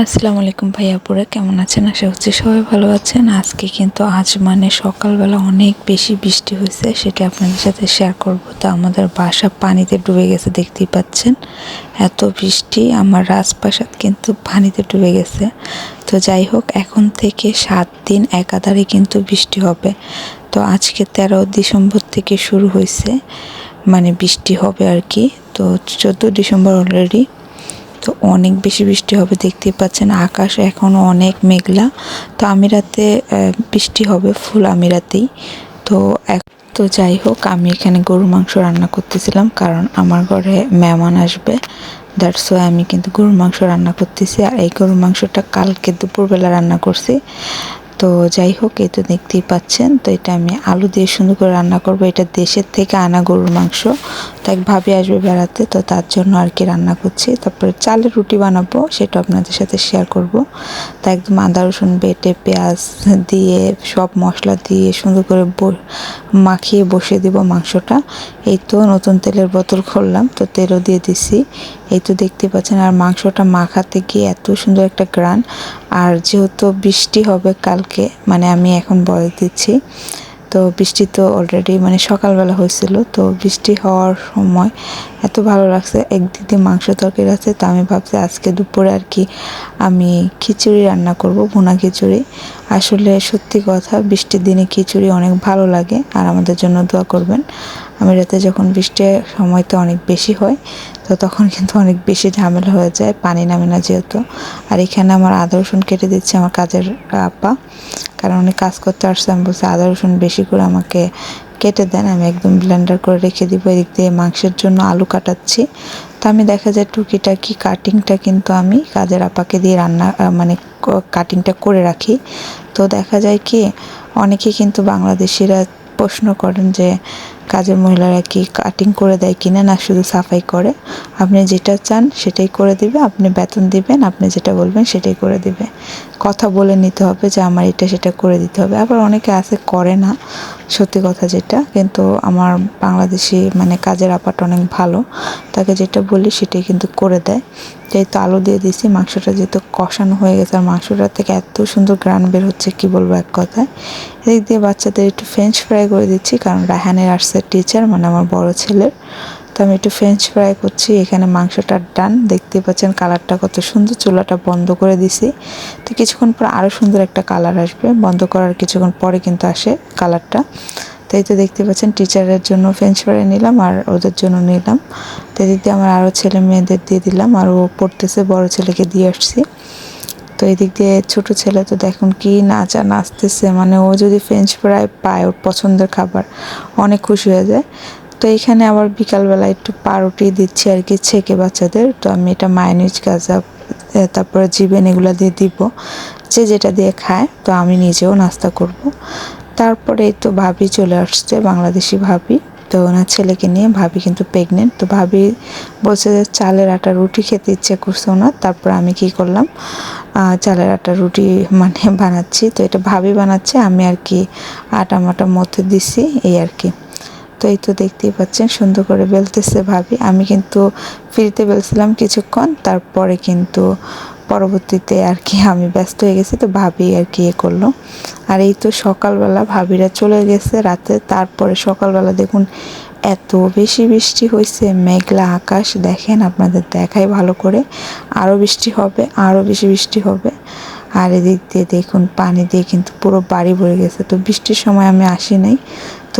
আসসালামু আলাইকুম ভাইয়াপুরা কেমন আছেন? আশা করছি সবাই ভালো আছেন। আজকে কিন্তু আজ মানে সকালবেলা অনেক বেশি বৃষ্টি হয়েছে, সেটা আপনাদের সাথে শেয়ার করব। তো আমাদের বাসা পানিতে ডুবে গেছে, দেখতেই পাচ্ছেন। এত বৃষ্টি, আমার রাজপ্রাসাদ কিন্তু পানিতে ডুবে গেছে। তো যাই হোক, এখন থেকে সাত দিন একাধারে কিন্তু বৃষ্টি হবে। তো আজকে তেরো ডিসেম্বর থেকে শুরু হয়েছে মানে বৃষ্টি হবে আর কি। তো চোদ্দ ডিসেম্বর অলরেডি তো অনেক বেশি বৃষ্টি হবে দেখতে পাচ্ছেন আকাশ এখনও অনেক মেঘলা। তো আমিরাতে বৃষ্টি হবে ফুল আমিরাতেই। তো এক তো যাই হোক, আমি এখানে গরুর মাংস রান্না করতেছিলাম কারণ আমার ঘরে মেহমান আসবে। দ্যাটস ওয়াই আমি কিন্তু গরুর মাংস রান্না করতেছি। আর এই গরুর মাংসটা কালকে দুপুরবেলা রান্না করছি। তো যাই হোক, এই তো দেখতেই পাচ্ছেন। তো এটা আমি আলু দিয়ে সুন্দর করে রান্না করব। এটা দেশের থেকে আনা গরুর মাংস। তো এক ভাবি আসবে বেড়াতে, তো তার জন্য আর কি রান্না করছি। তারপরে চালের রুটি বানাবো, সেটা আপনাদের সাথে শেয়ার করব। তা একদম আদা, রসুন বেটে, পেঁয়াজ দিয়ে, সব মশলা দিয়ে সুন্দর করে মাখিয়ে বসিয়ে দিব মাংসটা। এই তো নতুন তেলের বোতল খুললাম, তো তেলও দিয়ে দিছি। এই তো দেখতে পাচ্ছেন, আর মাংসটা মাখাতে গিয়ে এত সুন্দর একটা গ্রান আর যেহেতু বৃষ্টি হবে কালকে মানে আমি এখন বলে দিচ্ছি, তো বৃষ্টি তো অলরেডি মানে সকালবেলা হয়েছিল, তো বৃষ্টি হওয়ার সময় এত ভালো লাগছে, একদিক মাংস তরকারি আছে, তো আমি ভাবছি আজকে দুপুরে আর কি আমি খিচুড়ি রান্না করব, ভুনা খিচুড়ি। আসলে সত্যি কথা, বৃষ্টির দিনে খিচুড়ি অনেক ভালো লাগে, আর আমাদের জন্য দোয়া করবেন। আমি রাতে যখন বৃষ্টির সময় তো অনেক বেশি হয়, তো তখন কিন্তু অনেক বেশি ঝামেলা হয়ে যায়, পানি নামে না যেহেতু। আর এখানে আমার আদা, রসুন কেটে দিচ্ছে আমার কাজের আপা, কারণ উনি কাজ করতে আসছে, আমি বলছি, আদা, রসুন বেশি করে আমাকে কেটে দেন, আমি একদম ব্লেন্ডার করে রেখে দিব, এদিক দিয়ে মাংসের জন্য আলু কাটাচ্ছি। তো আমি দেখা যায় টুকিটাকি কাটিংটা কিন্তু আমি কাজের আপাকে দিয়ে রান্না মানে কাটিংটা করে রাখি। তো দেখা যায় কি, অনেকে কিন্তু বাংলাদেশিরা প্রশ্ন করেন যে, কাজের মহিলারা কি কাটিং করে দেয় কিনা না শুধু সাফাই করে? আপনি যেটা চান সেটাই করে দিবে, আপনি বেতন দিবেন, আপনি যেটা বলবেন সেটাই করে দিবে। কথা বলে নিতে হবে যে, আমার এটা সেটা করে দিতে হবে। আবার অনেকে আছে, করে না, সত্যি কথা যেটা। কিন্তু আমার বাংলাদেশি মানে কাজের আপাটা অনেক ভালো। তাকে যেটা বলি সেটাই কিন্তু করে দেয়। যেহেতু আলু দিয়ে দিছি মাংসটা যেহেতু কষানো হয়ে গেছে, আর মাংসটার থেকে এত সুন্দর গ্রান বের হচ্ছে, কি বলব এক কথায়। এদিক দিয়ে বাচ্চাদের একটু ফ্রেঞ্চ ফ্রাই করে দিচ্ছি, কারণ রাহানের আর্টসের টিচার মানে আমার বড় ছেলের। তো আমি একটু ফ্রেঞ্চ ফ্রাই করছি, এখানে মাংসটা ডান দেখতে পাচ্ছেন কালারটা কত সুন্দর, চুলাটা বন্ধ করে দিছি। তো কিছুক্ষণ পর আরও সুন্দর একটা কালার আসবে, বন্ধ করার কিছুক্ষণ পরে কিন্তু আসে কালারটা তো এই তো দেখতে পাচ্ছেন টিচারের জন্য ফ্রেঞ্চ ফ্রাই নিলাম আর ওদের জন্য নিলাম। তো এদিক দিয়ে আমার আরও ছেলে মেয়েদের দিয়ে দিলাম আর ও পড়তেছে, বড় ছেলেকে দিয়ে আসছি। তো এদিক দিয়ে ছোট ছেলে তো দেখুন কি নাচা, নাচতেছে মানে ও যদি ফ্রেঞ্চ ফ্রাই পায় ওর পছন্দের খাবার, অনেক খুশি হয়ে যায়। তো এখানে আবার বিকালবেলা একটু পাউরুটি দিচ্ছি আর কি ছেঁকে বাচ্চাদের, তো আমি এটা মায়নিজ গাজা তারপরে জিবেন এগুলো দিয়ে দিব। যে যেটা দিয়ে খায়, তো আমি নিজেও নাস্তা করব। তারপরে তো ভাবি চলে আসছে, বাংলাদেশি ভাবি। তো ওনার ছেলেকে নিয়ে ভাবি কিন্তু প্রেগনেন্ট তো ভাবি বলছে যে চালের আটা রুটি খেতে ইচ্ছে করছে ওনার। তারপর আমি কি করলাম? চালের আটা রুটি মানে বানাচ্ছি। তো এটা ভাবি বানাচ্ছে, আমি আর কি আটা মাটার মধ্যে দিছি, এই আর কি। তো এই তো দেখতেই পাচ্ছেন, সুন্দর করে বেলতেছে ভাবি। আমি কিন্তু ফ্রিতে বেলছিলাম কিছুক্ষণ, তারপরে কিন্তু পরবর্তীতে আর কি আমি ব্যস্ত হয়ে গেছি, তো ভাবি আর কি এ করল। আর এই তো সকালবেলা ভাবিরা চলে গেছে রাতে, তারপরে সকালবেলা দেখুন এত বেশি বৃষ্টি হয়েছে, মেঘলা আকাশ, দেখেন আপনাদের দেখাই ভালো করে। আরও বৃষ্টি হবে আরও বেশি বৃষ্টি হবে। আর এদিক দিয়ে দেখুন, পানি দিয়ে কিন্তু পুরো বাড়ি ভরে গেছে, তো বৃষ্টির সময় আমি আসি নাই।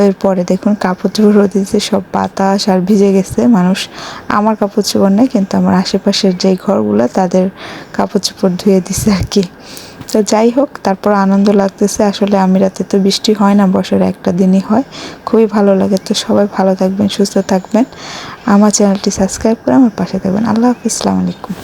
এরপরে দেখুন, কাপড় চোপড় রোদিতে সব বাতাস আর ভিজে গেছে, মানুষ, আমার কাপড় চোপড় নেই, কিন্তু আমার আশেপাশের যেই ঘরগুলো, তাদের কাপড় চোপড় ধুয়ে দিছে আর কি। তো যাই হোক, তারপর আনন্দ লাগতেছে। আসলে আমি রাতে তো বৃষ্টি হয় না, বছরে একটা দিনই হয়। খুবই ভালো লাগে। তো সবাই ভালো থাকবেন, সুস্থ থাকবেন। আমার চ্যানেলটি সাবস্ক্রাইব করে আমার পাশে থাকবেন। আল্লাহ হাফিজ আলাইকুম।